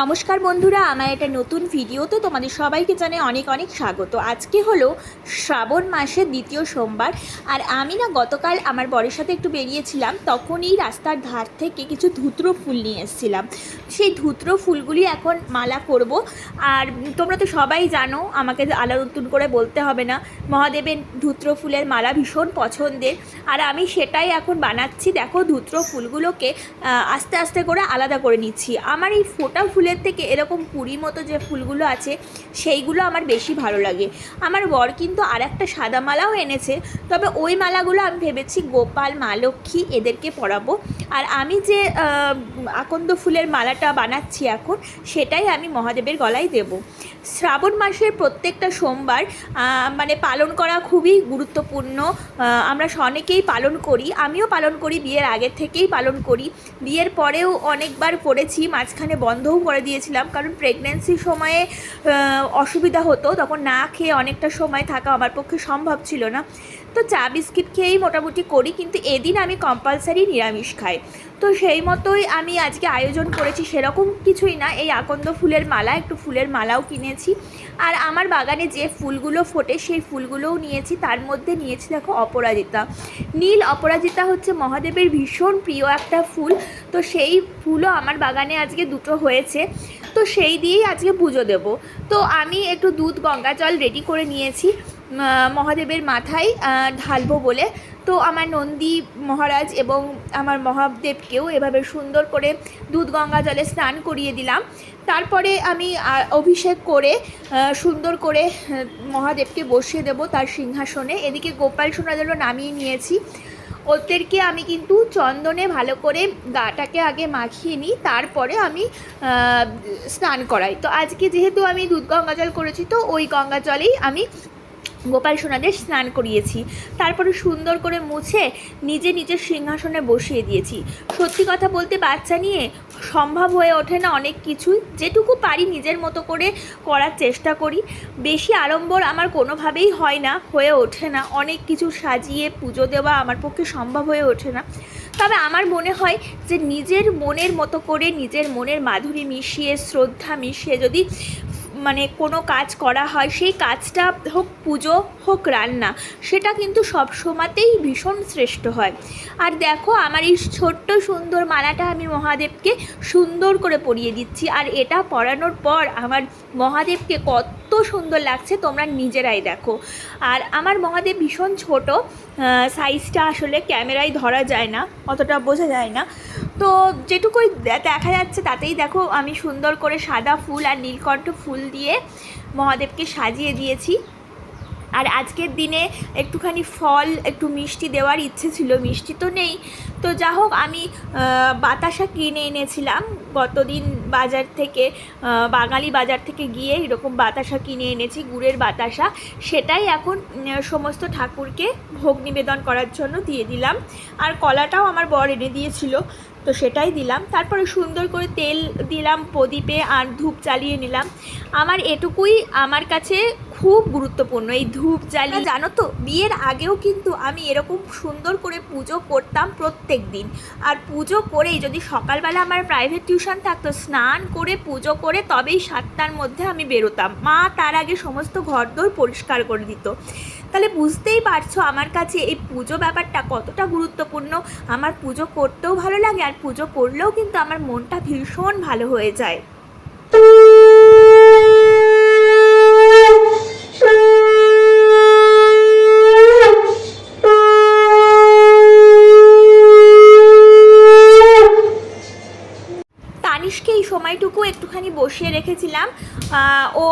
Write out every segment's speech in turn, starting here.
নমস্কার বন্ধুরা, আমার একটা নতুন ভিডিওতে তোমাদের সবাইকে জানাই অনেক অনেক স্বাগত। আজকে হলো শ্রাবণ মাসের দ্বিতীয় সোমবার, আর আমি না গতকাল আমার বরের সাথে একটু বেরিয়েছিলাম, তখনই রাস্তার ধার থেকে কিছু ধুত্র ফুল নিয়ে এসেছিলাম। সেই ধুত্র ফুলগুলি এখন মালা করব, আর তোমরা তো সবাই জানো, আমাকে আলাদা নতুন করে বলতে হবে না, মহাদেবের ধুত্র ফুলের মালা ভীষণ পছন্দের, আর আমি সেটাই এখন বানাচ্ছি। দেখো, ধুত্র ফুলগুলোকে আস্তে আস্তে করে আলাদা করে নিচ্ছি। আমার এই ফোটা ফুলের থেকে এরকম কুড়ি মতো যে ফুলগুলো আছে, সেইগুলো আমার বেশি ভালো লাগে। আমার বর কিন্তু আর একটা সাদা মালাও এনেছে, তবে ওই মালাগুলো আমি ভেবেছি গোপাল, মা লক্ষ্মী এদেরকে পরাবো। আর আমি যে আকন্দ ফুলের মালাটা বানাচ্ছি এখন, সেটাই আমি মহাদেবের গলায় দেব। শ্রাবণ মাসের প্রত্যেকটা সোমবার মানে পালন করা খুবই গুরুত্বপূর্ণ। আমরা অনেকেই পালন করি, আমিও পালন করি, বিয়ের আগের থেকেই পালন করি। বিয়ের পরেও অনেকবার করেছি মাঝখানে বন্ধও করে দিয়েছিলাম, কারণ প্রেগনেন্সির সময়ে অসুবিধা হতো, তখন না খেয়ে অনেকটা সময় থাকা আমার পক্ষে সম্ভব ছিল না। তো চা বিস্কিট খেয়েই মোটামুটি করি, কিন্তু এদিন আমি কম্পালসারি নিরামিষ খাই। তো সেই মতোই আমি আজকে আয়োজন করেছি, সেরকম কিছুই না। এই আকন্দ ফুলের মালা, একটু ফুলের মালাও কিনেছি। আর আমার বাগানে যে ফুলগুলো ফোটে, সেই ফুলগুলোও নিয়েছি। তার মধ্যে নিয়েছি দেখো অপরাজিতা। নীল অপরাজিতা হচ্ছে মহাদেবের ভীষণ প্রিয় একটা ফুল। তো সেই ফুলও আমার বাগানে আজকে দুটো হয়েছে। তো সেই দিয়েই আজকে পুজো দেব। তো আমি একটু দুধ, গঙ্গা জল রেডি করে নিয়েছি। মহাদেবের মাথায় ঢালবো বলে। তো আমার নন্দী মহারাজ এবং আমার মহাদেবকেও এভাবে সুন্দর করে দুধ গঙ্গা জলে স্নান করিয়ে দিলাম। তারপরে আমি অভিষেক করে সুন্দর করে মহাদেবকে বসিয়ে দেব তার সিংহাসনে। এদিকে গোপাল সোনাদেরও নামিয়ে নিয়েছি। ওদেরকে আমি কিন্তু চন্দনে ভালো করে গাটাকে আগে মাখিয়ে নিই, তারপরে আমি স্নান করাই। তো আজকে যেহেতু আমি দুধ গঙ্গা জল করেছি, তো ওই গঙ্গা জলেই আমি গোপাল সোনাদের স্নান করিয়েছি। তারপরে সুন্দর করে মুছে নিজে নিজের সিংহাসনে বসিয়ে দিয়েছি। সত্যি কথা বলতে বাচ্চা নিয়ে সম্ভব হয়ে ওঠে না অনেক কিছু যেটুকু পারি নিজের মতো করে করার চেষ্টা করি। বেশি আড়ম্বর আমার কোনোভাবেই হয় না, হয়ে ওঠে না। অনেক কিছু সাজিয়ে পুজো দেওয়া আমার পক্ষে সম্ভব হয়ে ওঠে না। তবে আমার মনে হয় যে নিজের মনের মতো করে নিজের মনের মাধুরী মিশিয়ে, শ্রদ্ধা মিশিয়ে যদি মানে কোনো কাজ করা হয়, সেই কাজটা হোক পুজো হোক রান্না, সেটা কিন্তু সব সময়তেই ভীষণ শ্রেষ্ঠ হয়। আর দেখো, আমার এই ছোট্ট সুন্দর মালাটা আমি মহাদেবকে সুন্দর করে পরিয়ে দিচ্ছি। আর এটা পরানোর পর আমার মহাদেবকে কত সুন্দর লাগছে, তোমরা নিজেরাই দেখো। আর আমার মহাদেব ভীষণ ছোট সাইজটা আসলে ক্যামেরায় ধরা যায় না, অতটা বোঝা যায় না। তো যেটুকুই দেখা যাচ্ছে তাতেই দেখো আমি সুন্দর করে সাদা ফুল আর নীলকণ্ঠ ফুল দিয়ে মহাদেবকে সাজিয়ে দিয়েছি। আর আজকের দিনে একটুখানি ফল, একটু মিষ্টি দেওয়ার ইচ্ছে ছিল, মিষ্টি তো নেই। তো যা হোক, আমি বাতাসা কিনে এনেছিলাম। গতদিন বাজার থেকে বাঙালি বাজার থেকে গিয়ে এরকম বাতাসা কিনে এনেছি, গুড়ের বাতাসা। সেটাই এখন সমস্ত ঠাকুরকে ভোগ নিবেদন করার জন্য দিয়ে দিলাম। আর কলাটাও আমার বর এনে দিয়েছিল। তো সেটাই দিলাম। তারপরে সুন্দর করে তেল দিলাম প্রদীপে আর ধূপ চালিয়ে নিলাম। আমার এটুকুই আমার কাছে খুব গুরুত্বপূর্ণ। এই ধূপ জ্বালিয়ে জানো তো, বিয়ের আগেও কিন্তু আমি এরকম সুন্দর করে পুজো করতাম প্রত্যেক দিন। আর পুজো করেই যদি সকালবেলা আমার প্রাইভেট টিউশন থাকতো, স্নান করে পুজো করে তবেই সাতটার মধ্যে আমি বেরোতাম। মা তার আগে সমস্ত ঘরদোর পরিষ্কার করে দিত। তাহলে বুঝতেই পারছ আমার কাছে এই পুজো ব্যাপারটা কতটা গুরুত্বপূর্ণ। আমার পুজো করতেও ভালো লাগে আর পুজো করলেও কিন্তু আমার মনটা ভীষণ ভালো হয়ে যায়। এই সময়টুকু একটুখানি বসিয়ে রেখেছিলাম। ও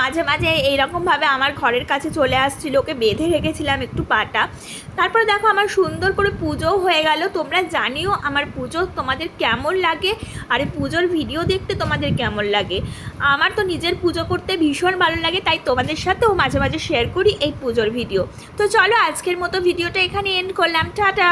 মাঝে মাঝে এইরকমভাবে আমার ঘরের কাছে চলে আসছিল, ওকে বেঁধে রেখেছিলাম একটু পাটা। তারপর দেখো আমার সুন্দর করে পুজোও হয়ে গেল। তোমরা জানিও আমার পুজো তোমাদের কেমন লাগে, আর এই পুজোর ভিডিও দেখতে তোমাদের কেমন লাগে। আমার তো নিজের পুজো করতে ভীষণ ভালো লাগে, তাই তোমাদের সাথেও মাঝে মাঝে শেয়ার করি এই পুজোর ভিডিও। তো চলো আজকের মতো ভিডিওটা এখানে এন্ড করলাম। টাটা!